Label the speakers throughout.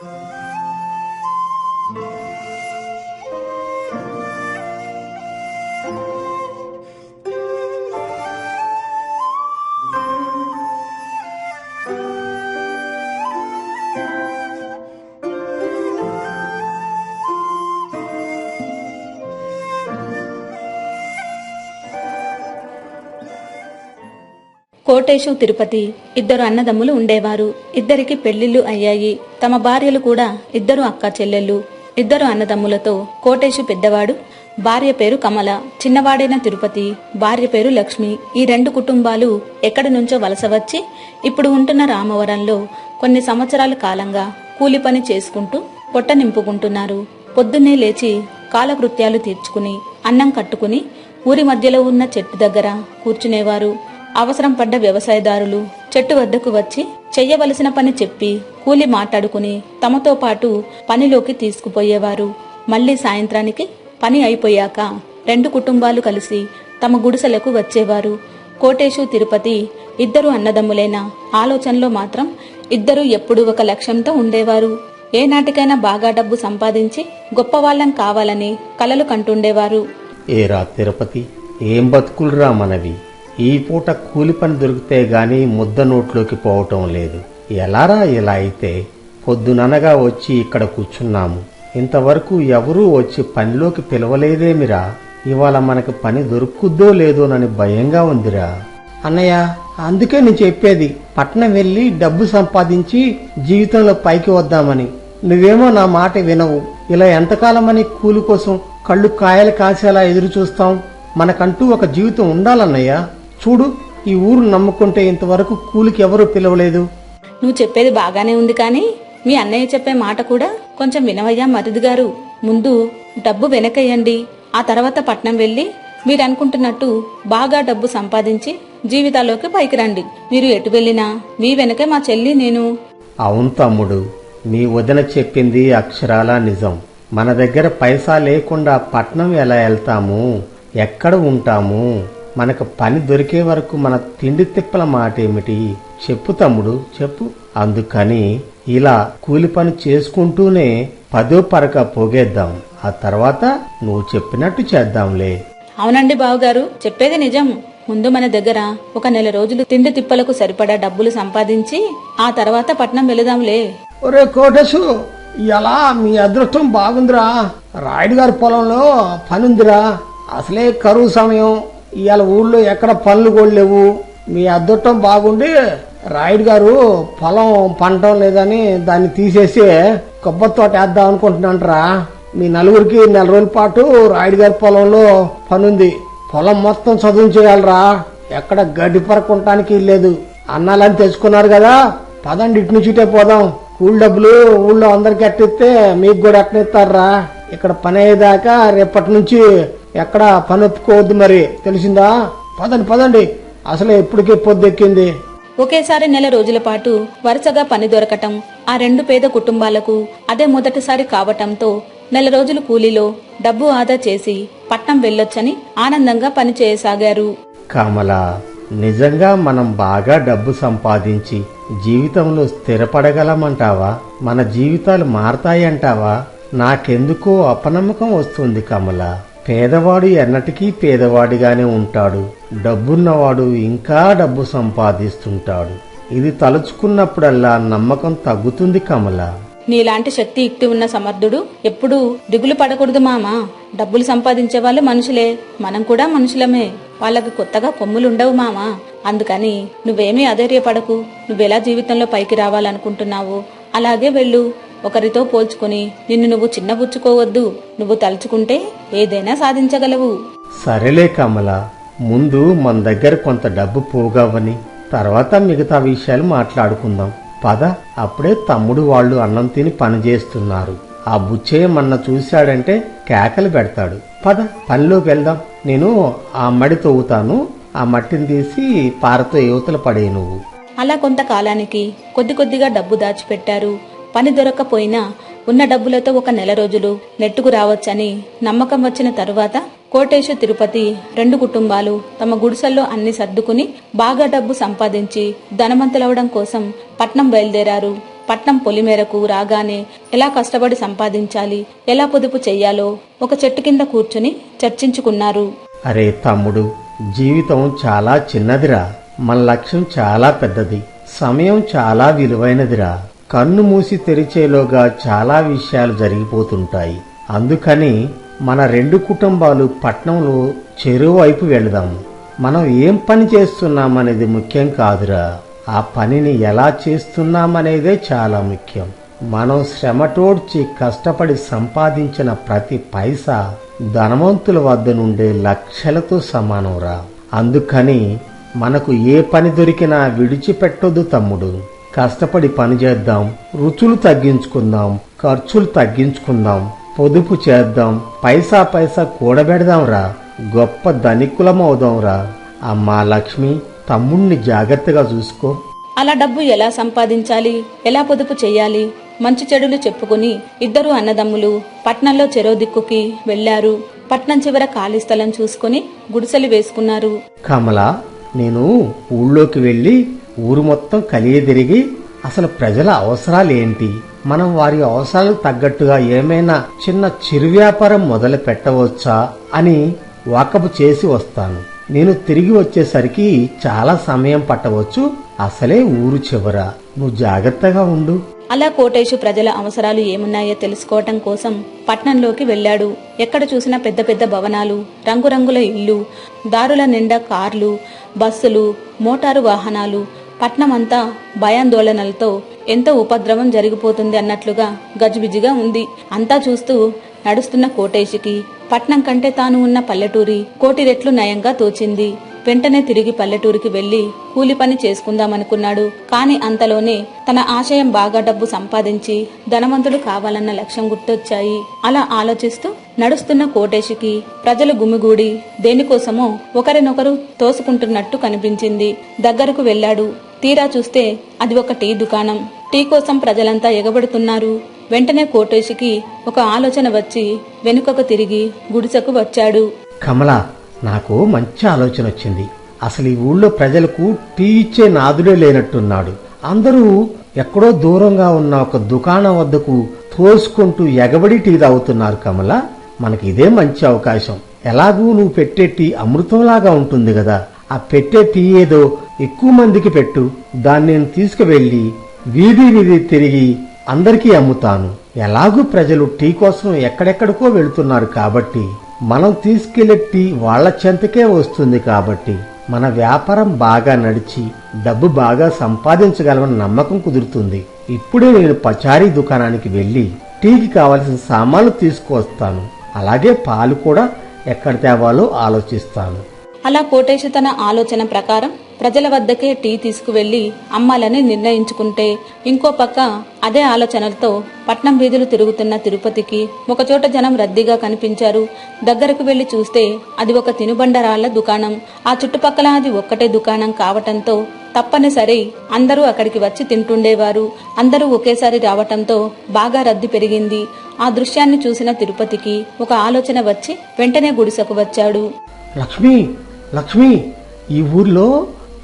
Speaker 1: Thank you. Kotesu Tirupati ఇద్దరు అన్నదమ్ములు ఉండేవారు. ఇద్దరికి పెళ్ళిళ్ళు అయ్యాయి. తమ భార్యలు కూడా ఇద్దరు అక్క చెల్లెళ్ళు. ఇద్దరు అన్నదమ్ములతో కోటేశు పెద్దవాడు భార్య పేరు కమల చిన్నవాడైన తిరుపతి భార్య పేరు లక్ష్మి. ఈ రెండు కుటుంబాలు ఎక్కడి నుంచో వలస వచ్చి ఇప్పుడు ఉంటున్న రామవరంలో కొన్ని సంవత్సరాల కాలంగా కూలి పని చేసుకుంటూ పొట్ట నింపుకుంటున్నారు. పొద్దున్నే లేచి కాలకృత్యాలు తీర్చుకుని అన్నం కట్టుకుని ఊరి మధ్యలో ఉన్న చెట్టు దగ్గర కూర్చునేవారు. అవసరం పడ్డ వ్యవసాయదారులు చెట్టు వద్దకు వచ్చి చెయ్యవలసిన పని చెప్పి కూలి మాట్లాడుకుని తమతో పాటు పనిలోకి తీసుకుపోయేవారు. మళ్ళీ సాయంత్రానికి పని అయిపోయాక రెండు కుటుంబాలు కలిసి తమ గుడిసెలకు వచ్చేవారు. కోటేశు తిరుపతి ఇద్దరు అన్నదమ్ములైన ఆలోచనలో మాత్రం ఇద్దరు ఎప్పుడూ ఒక లక్ష్యంతో ఉండేవారు. ఏనాటికైనా బాగా డబ్బు సంపాదించి గొప్పవాళ్ళం కావాలని కలలు కంటుండేవారు.
Speaker 2: ఏరా తిరుపతి ఏం బతుకులురా మనవి? ఈ పూట కూలి పని దొరికితే గాని ముద్ద నోట్లోకి పోవటం లేదు. ఎలారా ఇలా అయితే? పొద్దుననగా వచ్చి ఇక్కడ కూర్చున్నాము. ఇంతవరకు ఎవరూ వచ్చి పనిలోకి పిలవలేదేమిరా? ఇవాళ మనకి పని దొరుకుద్దో లేదోనని భయంగా ఉందిరా. అన్నయ్య అందుకే నేను చెప్పేది. పట్నం వెళ్ళి డబ్బు సంపాదించి జీవితంలో పైకి వద్దామని. నువ్వేమో నా మాట వినవు. ఇలా ఎంతకాలమని కూలి కోసం కళ్ళు కాయలు కాసేలా ఎదురు చూస్తాం మనకంటూ ఒక జీవితం ఉండాలన్నయ్యా. చూడు ఈ ఊరు నమ్ముకుంటే ఇంతవరకు కూలికి ఎవరూ పిలవలేదు.
Speaker 1: నువ్వు చెప్పేది బాగానే ఉంది కానీ మీ అన్నయ్య చెప్పే మాట కూడా కొంచెం వినవయ్యా మరిది గారు. ముందు డబ్బు వెనకయ్యండి. ఆ తర్వాత పట్నం వెళ్ళి మీరు అనుకుంటున్నట్టు బాగా డబ్బు సంపాదించి జీవితాల్లోకి పైకి రండి. మీరు ఎటు వెళ్ళినా మీ వెనకే మా చెల్లి నేను.
Speaker 2: అవును తమ్ముడు మీ వదిన చెప్పింది అక్షరాల నిజం. మన దగ్గర పైసా లేకుండా పట్నం ఎలా వెళ్తాము? ఎక్కడ ఉంటాము? మనకు పని దొరికే వరకు మన తిండి తిప్పల మాట ఏమిటి చెప్పు తమ్ముడు చెప్పు. అందుకని ఇలా కూలి పని చేసుకుంటూనే పదో పరక పోగేద్దాం. ఆ తర్వాత నువ్వు చెప్పినట్టు చేద్దాంలే.
Speaker 1: అవునండి బావగారు చెప్పేది నిజం. ముందు మన దగ్గర ఒక నెల రోజులు తిండి తిప్పలకు సరిపడా డబ్బులు సంపాదించి ఆ తర్వాత పట్నం వెళదాంలే.
Speaker 3: ఒరే కోటేశు ఇలా మీ అదృష్టం బాగుందిరా? రాయుడు గారి పొలంలో పనుందిరా. అసలే కరువు సమయం. ఇవాళ ఊళ్ళో ఎక్కడ పనులు కూడా లేవు. మీ అదృష్టం బాగుండి రాయుడు గారు పొలం పండటం లేదని దాన్ని తీసేసి కొబ్బరి తోట వేద్దాం అనుకుంటున్నాంట్రా. మీ నలుగురికి నెల రోజుల పాటు రాయుడు గారి పొలంలో పనుంది. పొలం మొత్తం చదువు చేయాలరా. ఎక్కడ గడ్డి పరకుంటానికి లేదు. అన్నాలని తెచ్చుకున్నారు కదా. పదండి ఇటు నుంచి ఇటే పోదాం. కూల్ డబ్బులు ఊళ్ళో అందరికి అట్టిస్తే మీకు కూడా ఎట్టనిస్తారా ఇక్కడ పని అయ్యేదాకా రేపటి నుంచి ఎక్కడ పని ఒప్పుకోవద్దు మరి. తెలిసిందా? పదండి పదండి. అసలు ఎప్పటికీ పొద్దెక్కింది.
Speaker 1: ఒకేసారి నెల రోజుల పాటు వరుసగా పని దొరకటం ఆ రెండు పేద కుటుంబాలకు అదే మొదటిసారి కావటంతో నెల రోజులు కూలీలో డబ్బు ఆదా చేసి పట్నం వెళ్ళొచ్చని ఆనందంగా పని చేయసాగారు.
Speaker 2: కమల నిజంగా మనం బాగా డబ్బు సంపాదించి జీవితంలో స్థిరపడగలమంటావా? మన జీవితాలు మారతాయంటావా? నాకెందుకో అపనమ్మకం వస్తుంది కమల. పేదవాడు ఎన్నటికీ పేదవాడిగానే ఉంటాడు. డబ్బున్నవాడు ఇంకా డబ్బు సంపాదిస్తుంటాడు. ఇది తలుచుకున్నప్పుడల్లా నమ్మకం తగ్గుతుంది కమల.
Speaker 1: నీలాంటి శక్తి యుక్తి ఉన్న సమర్థుడు ఎప్పుడూ దిగులు పడకూడదు మామా. డబ్బులు సంపాదించే వాళ్ళు మనుషులే. మనం కూడా మనుషులమే. వాళ్ళకి కొత్తగా కొమ్ములుండవు మామా. అందుకని నువ్వేమీ అధైర్యపడకు. నువ్వెలా జీవితంలో పైకి రావాలనుకుంటున్నావు అలాగే వెళ్ళు. ఒకరితో పోల్చుకుని నిన్ను నువ్వు చిన్నబుచ్చుకోవద్దు నువ్వు తలుచుకుంటే ఏదైనా సాధించగలవు.
Speaker 2: సరేలే కమల ముందు మన దగ్గర కొంత డబ్బు పోగావని తర్వాత మిగతా విషయాలు మాట్లాడుకుందాం. పద అప్పుడే తమ్ముడు వాళ్ళు అన్నం తిని పని చేస్తున్నారు. ఆ బుచ్చయ్య మన్న చూశాడంటే కేకలు పెడతాడు. పద పనిలోకి వెళ్దాం. నేను ఆ మడి తవ్వుతాను ఆ మట్టిని తీసి పారతో యువతల పడే నువ్వు.
Speaker 1: అలా కొంతకాలానికి కొద్ది కొద్దిగా డబ్బు దాచిపెట్టారు. పని దొరక్కపోయినా ఉన్న డబ్బులతో ఒక నెల రోజులు నెట్టుకు రావచ్చని నమ్మకం వచ్చిన తరువాత కోటేశు తిరుపతి రెండు కుటుంబాలు తమ గుడిసెల్లో అన్ని సర్దుకుని బాగా డబ్బు సంపాదించి ధనవంతులవడం కోసం పట్నం బయలుదేరారు. పట్నం పొలిమేరకు రాగానే ఎలా కష్టపడి సంపాదించాలి ఎలా పొదుపు చెయ్యాలో ఒక చెట్టు కింద కూర్చుని చర్చించుకున్నారు.
Speaker 2: అరే తమ్ముడు జీవితం చాలా చిన్నదిరా. మన లక్ష్యం చాలా పెద్దది. సమయం చాలా విలువైనదిరా. కన్ను మూసి తెరిచేలోగా చాలా విషయాలు జరిగిపోతుంటాయి. అందుకని మన రెండు కుటుంబాలు పట్నంలో చెరువు వైపు వెళదాము. మనం ఏం పని చేస్తున్నామనేది ముఖ్యం కాదురా. ఆ పనిని ఎలా చేస్తున్నామనేదే చాలా ముఖ్యం. మనం శ్రమటోడ్చి కష్టపడి సంపాదించిన ప్రతి పైసా ధనవంతుల వద్ద నుండే లక్షలతో సమానంరా. అందుకని మనకు ఏ పని దొరికినా విడిచిపెట్టొద్దు తమ్ముడు. కష్టపడి పని చేద్దాం రుచులు తగ్గించుకుందాం ఖర్చులు తగ్గించుకుందాం పొదుపు చేద్దాం పైసా పైసా కూడబెడదాంరా గొప్ప ధనికులమవుదాంరా. అమ్మా లక్ష్మి తమ్ముణ్ణి జాగ్రత్తగా చూసుకో.
Speaker 1: అలా డబ్బు ఎలా సంపాదించాలి ఎలా పొదుపు చెయ్యాలి మంచి చెడులు చెప్పుకుని ఇద్దరు అన్నదమ్ములు పట్నంలో చెరో దిక్కుకి వెళ్ళారు పట్నం చివర ఖాళీ స్థలం చూసుకుని గుడిసెలు వేసుకున్నారు.
Speaker 2: కమల నేను ఊళ్ళోకి వెళ్ళి ఊరు మొత్తం కలియదిరిగి అసలు ప్రజల అవసరాలు ఏంటి మనం వారి అవసరాలకు తగ్గట్టుగా ఏమైనా చిన్న చిరు వ్యాపారం మొదలు పెట్టవచ్చా అని వాకపు చేసి వస్తాను. నేను తిరిగి వచ్చేసరికి చాలా సమయం పట్టవచ్చు. అసలే ఊరు చివర. నువ్వు జాగ్రత్తగా ఉండు.
Speaker 1: అలా కోటేశు ప్రజల అవసరాలు ఏమున్నాయో తెలుసుకోవటం కోసం పట్నంలోకి వెళ్ళాడు. ఎక్కడ చూసినా పెద్ద పెద్ద భవనాలు రంగురంగుల ఇల్లు దారుల నిండా కార్లు బస్సులు మోటారు వాహనాలు పట్నమంతా భయాందోళనలతో ఎంతో ఉపద్రవం జరిగిపోతుంది అన్నట్లుగా గజిబిజిగా ఉంది. అంతా చూస్తూ నడుస్తున్న కోటేశికి పట్నం కంటే తాను ఉన్న పల్లెటూరి కోటి రెట్లు నయంగా తోచింది. వెంటనే తిరిగి పల్లెటూరికి వెళ్ళి కూలి పని చేసుకుందామనుకున్నాడు. కాని అంతలోనే తన ఆశయం బాగా డబ్బు సంపాదించి ధనవంతుడు కావాలన్న లక్ష్యం గుర్తొచ్చాయి. అలా ఆలోచిస్తూ నడుస్తున్న కోటేశికి ప్రజలు గుమిగూడి దేనికోసమో ఒకరినొకరు తోసుకుంటున్నట్టు కనిపించింది. దగ్గరకు వెళ్ళాడు. తీరా చూస్తే అది ఒక టీ దుకాణం. టీ కోసం ప్రజలంతా ఎగబడుతున్నారు. వెంటనే కోటేశికి ఒక ఆలోచన వచ్చి వెనుకకు తిరిగి గుడిసెకు వచ్చాడు.
Speaker 2: కమల నాకు మంచి ఆలోచన వచ్చింది. అసలు ఈ ఊళ్ళో ప్రజలకు టీ ఇచ్చే నాదుడే లేనట్టున్నాడు. అందరూ ఎక్కడో దూరంగా ఉన్న ఒక దుకాణం వద్దకు తోసుకుంటూ ఎగబడి టీ తాగుతున్నారు కమల. మనకి ఇదే మంచి అవకాశం. ఎలాగూ నువ్వు పెట్టే టీ అమృతంలాగా ఉంటుంది కదా. ఆ పెట్టే టీ ఏదో ఎక్కువ మందికి పెట్టు. దాన్ని నేను తీసుకువెళ్ళి వీధి వీధి తిరిగి అందరికీ అమ్ముతాను. ఎలాగూ ప్రజలు టీ కోసం ఎక్కడెక్కడికో వెళుతున్నారు కాబట్టి మనం తీసుకెళ్ళే టీ వాళ్ళ చెంతకే వస్తుంది కాబట్టి మన వ్యాపారం బాగా నడిచి డబ్బు బాగా సంపాదించగలమని నమ్మకం కుదురుతుంది. ఇప్పుడే నేను పచారీ దుకాణానికి వెళ్ళి టీకి కావలసిన సామాన్లు తీసుకువస్తాను. అలాగే పాలు కూడా ఎక్కడ తేవాలో ఆలోచిస్తాను.
Speaker 1: అలా కోటేశ్వర తన ఆలోచన ప్రకారం ప్రజల వద్దకే టీ తీసుకువెళ్ళి అమ్మాలని నిర్ణయించుకుంటే ఇంకో పక్క అదే ఆలోచనలతో పట్నం వీధులు తిరుగుతున్న తిరుపతికి ఒకచోట జనం రద్దీగా కనిపించారు. దగ్గరకు వెళ్ళి చూస్తే అది ఒక తినుబండరాళ్ళ దుకాణం. ఆ చుట్టుపక్కల అది ఒక్కటే దుకాణం కావటంతో తప్పనిసరి అందరూ అక్కడికి వచ్చి తింటుండేవారు. అందరూ ఒకేసారి రావటంతో బాగా రద్దీ పెరిగింది. ఆ దృశ్యాన్ని చూసిన తిరుపతికి ఒక ఆలోచన వచ్చి వెంటనే గుడిసెకు వచ్చాడు.
Speaker 3: లక్ష్మి లక్ష్మి ఈ ఊర్లో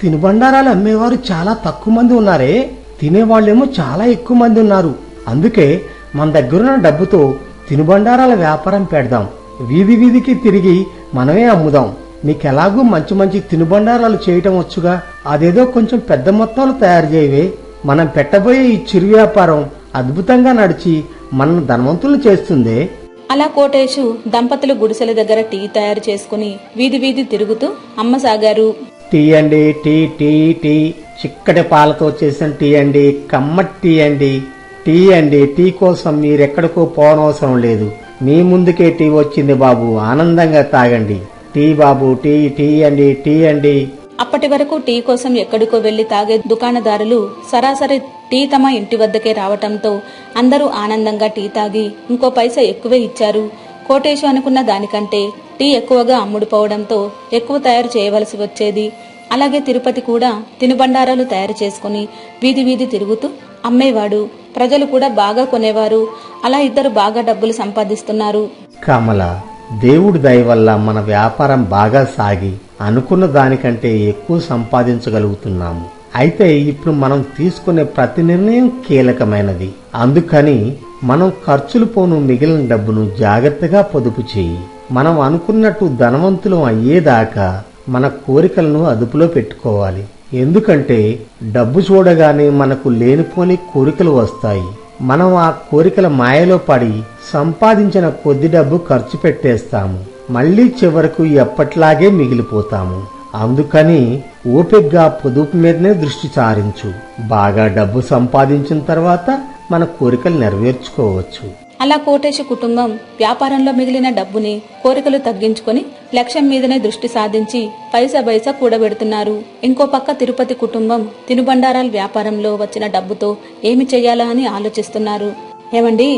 Speaker 3: తినుబండారాలు అమ్మేవారు చాలా తక్కువ మంది ఉన్నారే. తినేవాళ్ళేమో చాలా ఎక్కువ మంది ఉన్నారు. అందుకే మన దగ్గరున్న డబ్బుతో తినుబండారాల వ్యాపారం పెడదాం. వీధి వీధికి తిరిగి మనమే అమ్ముదాం. నీకెలాగూ మంచి మంచి తినుబండారాలు చేయటం వచ్చుగా? అదేదో కొంచెం పెద్ద మొత్తాలు తయారు చేయవే. మనం పెట్టబోయే ఈ చిరు వ్యాపారం అద్భుతంగా నడిచి మనం ధనవంతులు చేస్తుంది.
Speaker 1: అలా కోటేశు దంపతులు గుడిసెల దగ్గర టీ తయారు చేసుకుని వీధి వీధి తిరుగుతూ అమ్మసాగారు
Speaker 2: టీ అండి టీ టీ టీ. చిక్కటి పాలతో చేసిన టీ అండి కమ్మటి టీ అండి టీ అండి టీ కోసం మీరెక్కడికో పోనవసరం లేదు. మీ ముందుకే టీ వచ్చింది బాబు ఆనందంగా తాగండి. టీ బాబు టీ టీ అండి టీ అండి
Speaker 1: అప్పటి వరకు టీ కోసం ఎక్కడికో వెళ్ళి తాగే దుకాణదారులు సరాసరి టీ తమ ఇంటి వద్దకే రావటంతో అందరూ ఆనందంగా టీ తాగి ఇంకో పైసా ఎక్కువే ఇచ్చారు. కోటేశు అనుకున్న దానికంటే టీ ఎక్కువగా అమ్ముడుపోవడంతో ఎక్కువ తయారు చేయవలసి వచ్చేది. అలాగే తిరుపతి కూడా తినుబండారాలు తయారు చేసుకుని వీధి వీధి తిరుగుతూ అమ్మేవాడు. ప్రజలు కూడా బాగా కొనేవారు. అలా ఇద్దరు బాగా డబ్బులు సంపాదిస్తున్నారు.
Speaker 2: కమల దేవుడి దయ వల్ల మన వ్యాపారం బాగా సాగి అనుకున్న దానికంటే ఎక్కువ సంపాదించగలుగుతున్నాము. అయితే ఇప్పుడు మనం తీసుకునే ప్రతి నిర్ణయం కీలకమైనది. అందుకని మనం ఖర్చులు పోను మిగిలిన డబ్బును జాగ్రత్తగా పొదుపు చేయి. మనం అనుకున్నట్టు ధనవంతులం అయ్యేదాకా మన కోరికలను అదుపులో పెట్టుకోవాలి. ఎందుకంటే డబ్బు చూడగానే మనకు లేనిపోని కోరికలు వస్తాయి. మనం ఆ కోరికల మాయలో పడి సంపాదించిన కొద్ది డబ్బు ఖర్చు పెట్టేస్తాము. మళ్ళీ చివరకు ఎప్పట్లాగే మిగిలిపోతాము. అందుకని ఓపిగ్గా పొదుపు మీదనే దృష్టి సారించు. బాగా డబ్బు సంపాదించిన తర్వాత మన కోరికలు నెరవేర్చుకోవచ్చు.
Speaker 1: అలా కోటేశు కుటుంబం వ్యాపారంలో మిగిలిన డబ్బుని కోరికలు తగ్గించుకొని లక్ష్యం మీదనే దృష్టి సాధించి పైసా పైసా కూడబెడుతున్నారు. ఇంకో పక్క తిరుపతి కుటుంబం తినుబండారాల వ్యాపారంలో వచ్చిన డబ్బుతో ఏమి చేయాలా అని ఆలోచిస్తున్నారు. ఏమండి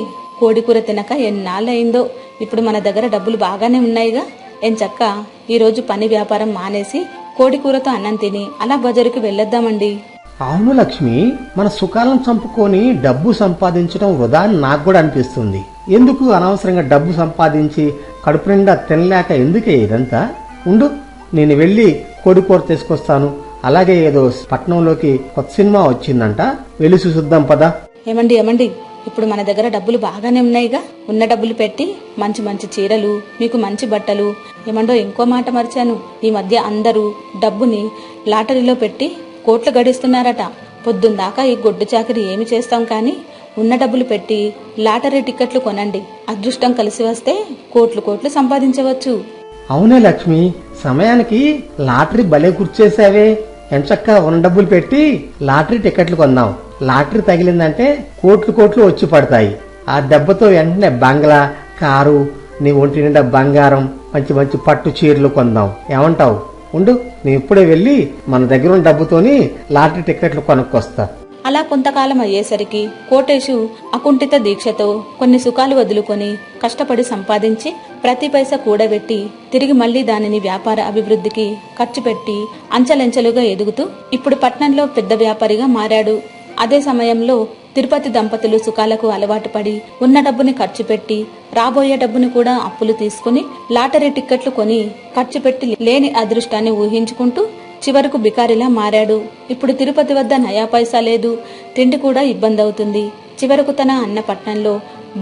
Speaker 1: కోడికూర తినక ఎన్నాళ్ళయిందో? ఇప్పుడు మన దగ్గర డబ్బులు బాగానే ఉన్నాయిగా. ఎంచక్క ఈరోజు పని వ్యాపారం మానేసి కోడికూరతో అన్నం తిని అలా బజారుకి వెళ్ళొద్దామండి.
Speaker 2: అవును లక్ష్మి మన సుఖాలను చంపుకొని డబ్బు సంపాదించడం వృధా అని నాకు కూడా అనిపిస్తుంది. ఎందుకు అనవసరంగా డబ్బు సంపాదించి కడుపు నిండా తినలేక ఎందుకే ఇదంతా? ఉండు నేను వెళ్ళి కోడికూర తీసుకొస్తాను. అలాగే ఏదో పట్నంలోకి కొత్త సినిమా వచ్చిందంట. వెళ్ళి చూసుద్దాం పదా.
Speaker 1: ఏమండి ఏమండి? ఇప్పుడు మన దగ్గర డబ్బులు బాగానే ఉన్నాయిగా. ఉన్న డబ్బులు పెట్టి మంచి మంచి చీరలు మీకు మంచి బట్టలు. ఏమండో ఇంకో మాట మర్చాను. ఈ మధ్య అందరూ డబ్బుని లాటరీలో పెట్టి కోట్లు గడిస్తున్నారట. పొద్దుందాకా ఈ గొడ్డు చాకరి ఏమి చేస్తాం కానీ? ఉన్న డబ్బులు పెట్టి లాటరీ టిక్కెట్లు కొనండి. అదృష్టం కలిసి వస్తే కోట్లు కోట్లు సంపాదించవచ్చు.
Speaker 2: అవునే లక్ష్మి సమయానికి లాటరీ భలే గుర్చేసావే ఎంచక్క ఉన్న డబ్బులు పెట్టి లాటరీ టికెట్లు కొందాం. లాటరీ తగిలిందంటే కోట్లు కోట్లు వచ్చి పడతాయి. ఆ దెబ్బతో వెంటనే బంగ్లా కారు నీ ఒంటి నిండా బంగారం మంచి మంచి పట్టు చీరలు కొందాం. ఏమంటావు? ఉండు. నేను ఇప్పుడే వెళ్ళి మన దగ్గర ఉన్న డబ్బుతోని లాటరీ టికెట్లు కొనుక్కొస్తా.
Speaker 1: అలా కొంతకాలం అయ్యేసరికి కోటేశు అకుంఠిత దీక్షతో కొన్ని సుఖాలు వదులుకొని కష్టపడి సంపాదించి ప్రతి పైస కూడబెట్టి తిరిగి మళ్ళీ దానిని వ్యాపార అభివృద్ధికి ఖర్చు పెట్టి అంచెలంచెలుగా ఎదుగుతూ ఇప్పుడు పట్నంలో పెద్ద వ్యాపారిగా మారాడు. అదే సమయంలో తిరుపతి దంపతులు సుఖాలకు అలవాటు పడి ఉన్న డబ్బుని ఖర్చు పెట్టి రాబోయే డబ్బుని కూడా అప్పులు తీసుకుని లాటరీ టిక్కెట్లు కొని ఖర్చు పెట్టి లేని అదృష్టాన్ని ఊహించుకుంటూ చివరకు బికారిలా మారాడు. ఇప్పుడు తిరుపతి వద్ద నయా పైసా లేదు. తిండి కూడా ఇబ్బంది అవుతుంది చివరకు తన అన్న పట్నంలో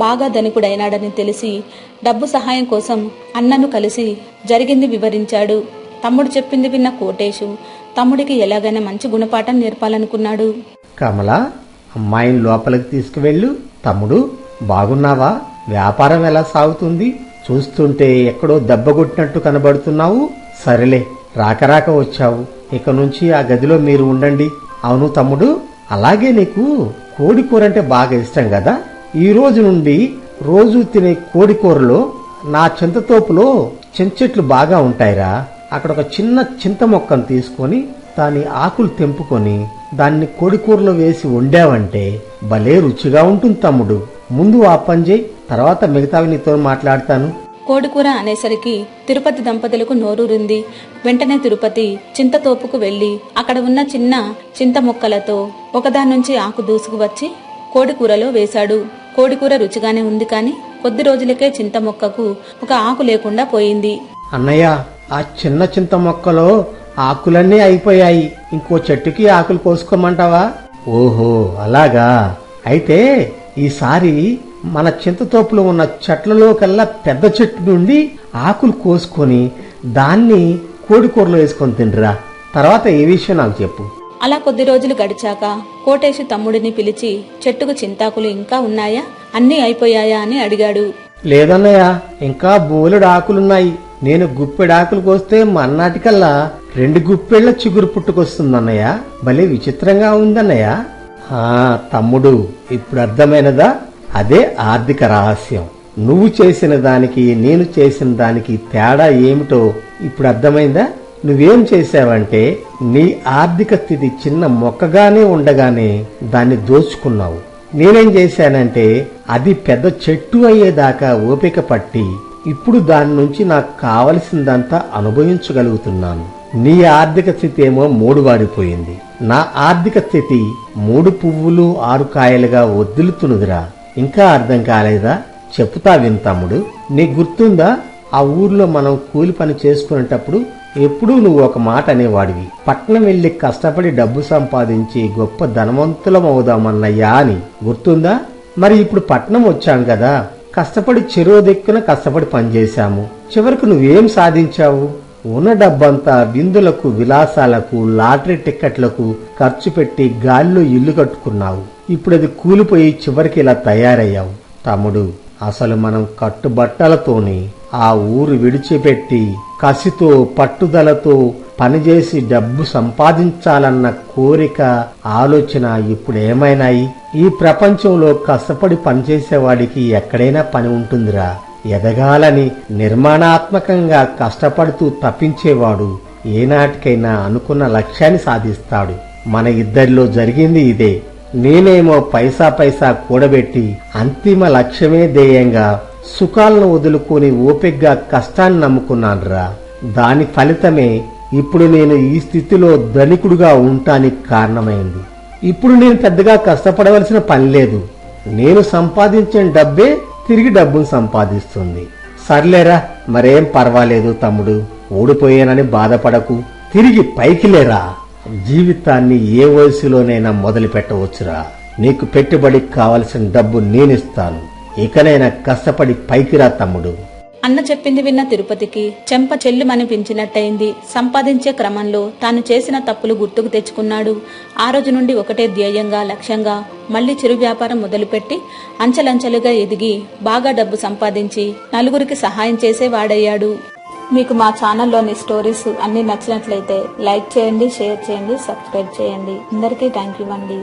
Speaker 1: బాగా ధనికుడైనాడని తెలిసి డబ్బు సహాయం కోసం అన్నను కలిసి జరిగింది వివరించాడు. తమ్ముడు చెప్పింది విన్న కోటేశు తమ్ముడికి ఎలాగైనా మంచి గుణపాఠం నేర్పాలనుకున్నాడు.
Speaker 2: కమలా? అమ్మాయిని లోపలికి తీసుకువెళ్ళు. తమ్ముడు బాగున్నావా? వ్యాపారం ఎలా సాగుతుంది? చూస్తుంటే ఎక్కడో దెబ్బ కొట్టినట్టు కనబడుతున్నావు. సరేలే రాక రాక వచ్చావు. ఇక నుంచి ఆ గదిలో మీరు ఉండండి. అవును తమ్ముడు అలాగే నీకు కోడి కూర అంటే బాగా ఇష్టం కదా? ఈ రోజు నుండి రోజు తినే కోడి కూరలో నా చింతతోపులో చెంచెట్లు బాగా ఉంటాయిరా. అక్కడ ఒక చిన్న చింత మొక్కను తీసుకొని దాని ఆకులు తెంపుకొని దాన్ని కోడికూరలో వేసి వండావంటే భలే రుచిగా ఉంటుంది తమ్ముడు. ముందు ఆ పని చేయి తర్వాత మిగతావి నీతో మాట్లాడతాను.
Speaker 1: కోడికూర అనేసరికి తిరుపతి దంపతులకు నోరూరింది. వెంటనే తిరుపతి చింతతోపుకు వెళ్ళి అక్కడ ఉన్న చిన్న చింత మొక్కలతో ఒకదాని నుంచి ఆకు దూసుకు వచ్చి కోడికూరలో వేశాడు. కోడికూర రుచిగానే ఉంది కాని కొద్ది రోజులకే చింత మొక్కకు ఒక ఆకు లేకుండా పోయింది.
Speaker 2: అన్నయ్య ఆ చిన్న చింత మొక్కలో ఆకులన్నీ అయిపోయాయి. ఇంకో చెట్టుకి ఆకులు కోసుకోమంటావా ఓహో అలాగా. అయితే ఈసారి మన చింతతోపులో ఉన్న చెట్లలో కల్లా పెద్ద చెట్టు నుండి ఆకులు కోసుకొని దాన్ని కోడికూరలో వేసుకొని తిండ్రా. తర్వాత ఏ విషయం నాకు చెప్పు.
Speaker 1: అలా కొద్ది రోజులు గడిచాక కోటేశు తమ్ముడిని పిలిచి చెట్టుకు చింతాకులు ఇంకా ఉన్నాయా? అన్నీ అయిపోయాయా అని అడిగాడు.
Speaker 2: లేదన్నయ్య ఇంకా బోలెడు ఆకులున్నాయి. నేను గుప్పెడు ఆకులు కోస్తే మన్నాటికల్లా రెండు గుప్పెళ్ళ చిగురు పుట్టుకొస్తుందన్నయ్య. భలే విచిత్రంగా ఉందన్నయ్య. ఆ తమ్ముడు ఇప్పుడు అర్థమైనదా? అదే ఆర్థిక రహస్యం. నువ్వు చేసిన దానికి నేను చేసిన దానికి తేడా ఏమిటో ఇప్పుడు అర్థమైందా? నువ్వేం చేశావంటే నీ ఆర్థిక స్థితి చిన్న మొక్కగానే ఉండగానే దాన్ని దోచుకున్నావు. నేనేం చేశానంటే అది పెద్ద చెట్టు అయ్యేదాకా ఓపిక పట్టి ఇప్పుడు దాని నుంచి నాకు కావలసిందంతా అనుభవించగలుగుతున్నాను. నీ ఆర్థిక స్థితి ఏమో మూడు వాడిపోయింది నా ఆర్థిక స్థితి మూడు పువ్వులు ఆరు కాయలుగా వద్దులుతున్నదిరా ఇంకా అర్థం కాలేదా? చెప్తా వింతమ్ముడు నీ గుర్తుందా? ఆ ఊర్లో మనం కూలి పని చేసుకునేటప్పుడు ఎప్పుడూ నువ్వు ఒక మాట అనేవాడివి. పట్నం వెళ్ళి కష్టపడి డబ్బు సంపాదించి గొప్ప ధనవంతులం అవుదామన్నయ్యా అని. గుర్తుందా? మరి ఇప్పుడు పట్నం వచ్చాం కదా. కష్టపడి చెరువు దిక్కున కష్టపడి పనిచేశాము. చివరికి నువ్వేం సాధించావు? ఉన్న డబ్బంతా విందులకు విలాసాలకు లాటరీ టిక్కెట్లకు ఖర్చు పెట్టి గాల్లో ఇల్లు కట్టుకున్నావు. ఇప్పుడు అది కూలిపోయి చివరికి ఇలా తయారయ్యావు. తమ్ముడు అసలు మనం కట్టుబట్టలతోనే ఆ ఊరు విడిచిపెట్టి కసితో పట్టుదలతో పనిచేసి డబ్బు సంపాదించాలన్న కోరిక ఆలోచన ఇప్పుడేమైనాయి? ఈ ప్రపంచంలో కష్టపడి పనిచేసేవాడికి ఎక్కడైనా పని ఉంటుందిరా. ఎదగాలని నిర్మాణాత్మకంగా కష్టపడుతూ తప్పించేవాడు ఏనాటికైనా అనుకున్న లక్ష్యాన్ని సాధిస్తాడు. మన ఇద్దరిలో జరిగింది ఇదే. నేనేమో పైసా పైసా కూడబెట్టి అంతిమ లక్ష్యమే ధ్యేయంగా సుఖాలను వదులుకొని ఓపిగ్గా కష్టాన్ని నమ్ముకున్నానురా. దాని ఫలితమే ఇప్పుడు నేను ఈ స్థితిలో ధనికుడుగా ఉండటానికి కారణమైంది. ఇప్పుడు నేను పెద్దగా కష్టపడవలసిన పని లేదు. నేను సంపాదించిన డబ్బే తిరిగి డబ్బును సంపాదిస్తుంది. సర్లేరా మరేం పర్వాలేదు తమ్ముడు. ఓడిపోయానని బాధపడకు. తిరిగి పైకి లేరా. జీవితాన్ని ఏ వయసులోనైనా మొదలు పెట్టవచ్చురా నీకు పెట్టుబడికి కావలసిన డబ్బు నేనిస్తాను. ఇకనైనా కష్టపడి పైకిరా తమ్ముడు.
Speaker 1: అన్న చెప్పింది విన్న తిరుపతికి చెంప చెల్లుమనిపించినట్టయింది. సంపాదించే క్రమంలో తాను చేసిన తప్పులు గుర్తుకు తెచ్చుకున్నాడు. ఆ రోజు నుండి ఒకటే ధ్యేయంగా లక్ష్యంగా మళ్ళీ చిరు వ్యాపారం మొదలుపెట్టి అంచెలంచెలుగా ఎదిగి బాగా డబ్బు సంపాదించి నలుగురికి సహాయం చేసే వాడయ్యాడు. మీకు మా ఛానల్లోని స్టోరీస్ అన్ని నచ్చినట్లయితే లైక్ చేయండి షేర్ చేయండి సబ్స్క్రైబ్ చేయండి. అందరికీ థ్యాంక్ యూ అండి.